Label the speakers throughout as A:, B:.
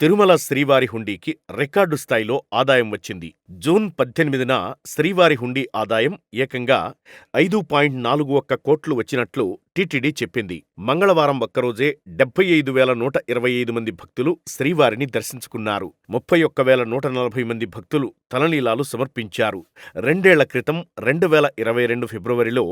A: తిరుమల శ్రీవారి హుండీకి రికార్డు స్థాయిలో ఆదాయం వచ్చింది. జూన్ పద్దెనిమిదిన శ్రీవారి హుండీ ఆదాయం ఏకంగా ఐదు పాయింట్ నాలుగు ఒక్క కోట్లు వచ్చినట్లు టీటీడీ చెప్పింది. మంగళవారం ఒక్కరోజే డెబ్బై ఐదు వేల నూట ఇరవై ఐదు మంది భక్తులు శ్రీవారిని దర్శించుకున్నారు. ముప్పై ఒక్క వేల నూట నలభై మంది భక్తులు తలనీలాలు సమర్పించారు. రెండేళ్ళ క్రితం రెండు వేల ఇరవై రెండు ఫిబ్రవరిలో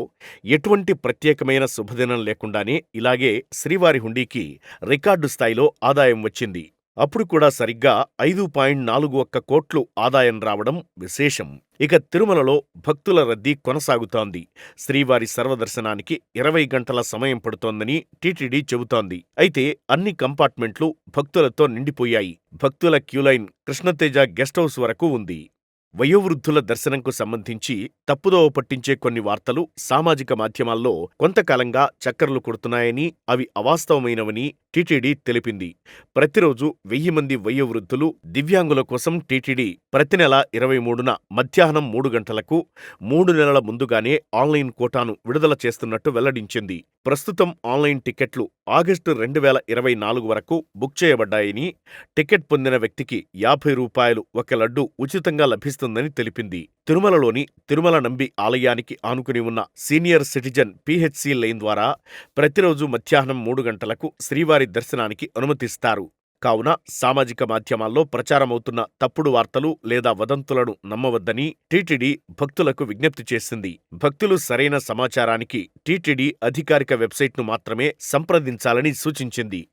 A: ఎటువంటి ప్రత్యేకమైన శుభదినం లేకుండానే ఇలాగే శ్రీవారి హుండీకి రికార్డు స్థాయిలో ఆదాయం వచ్చింది. అప్పుడు కూడా సరిగ్గా ఐదు పాయింట్ నాలుగు ఒక్క కోట్లు ఆదాయం రావడం విశేషం. ఇక తిరుమలలో భక్తుల రద్దీ కొనసాగుతోంది. శ్రీవారి సర్వదర్శనానికి ఇరవై గంటల సమయం పడుతోందని టీటీడీ చెబుతోంది. అయితే అన్ని కంపార్ట్మెంట్లు భక్తులతో నిండిపోయాయి. భక్తుల క్యూలైన్ కృష్ణతేజ గెస్ట్ హౌస్ వరకు ఉంది. వయోవృద్ధుల దర్శనంకు సంబంధించి తప్పుదోవ పట్టించే కొన్ని వార్తలు సామాజిక మాధ్యమాల్లో కొంతకాలంగా చక్కర్లు కొడుతున్నాయని, అవి అవాస్తవమైనవని టీటీడీ తెలిపింది. ప్రతిరోజు వెయ్యి మంది వయోవృద్ధులు, దివ్యాంగుల కోసం టీటీడీ ప్రతి నెల ఇరవై మూడున మధ్యాహ్నం మూడు గంటలకు, మూడు నెలల ముందుగానే ఆన్లైన్ కోటాను విడుదల చేస్తున్నట్టు వెల్లడించింది. ప్రస్తుతం ఆన్లైన్ టిక్కెట్లు ఆగస్టు రెండు వేల ఇరవై నాలుగు వరకు బుక్ చేయబడ్డాయని, టికెట్ పొందిన వ్యక్తికి యాభై రూపాయలు ఒక లడ్డు ఉచితంగా లభిస్తుందని తెలిపింది. తిరుమలలోని తిరుమల నంబి ఆలయానికి ఆనుకుని ఉన్న సీనియర్ సిటిజన్ పిహెచ్సి లైన్ ద్వారా ప్రతిరోజు మధ్యాహ్నం మూడు గంటలకు శ్రీవారి దర్శనానికి అనుమతిస్తారు. కావున సామాజిక మాధ్యమాల్లో ప్రచారమవుతున్న తప్పుడు వార్తలు లేదా వదంతులను నమ్మవద్దని టీటీడీ భక్తులకు విజ్ఞప్తి చేసింది. భక్తులు సరైన సమాచారానికి టీటీడీ అధికారిక వెబ్సైట్ను మాత్రమే సంప్రదించాలని సూచించింది.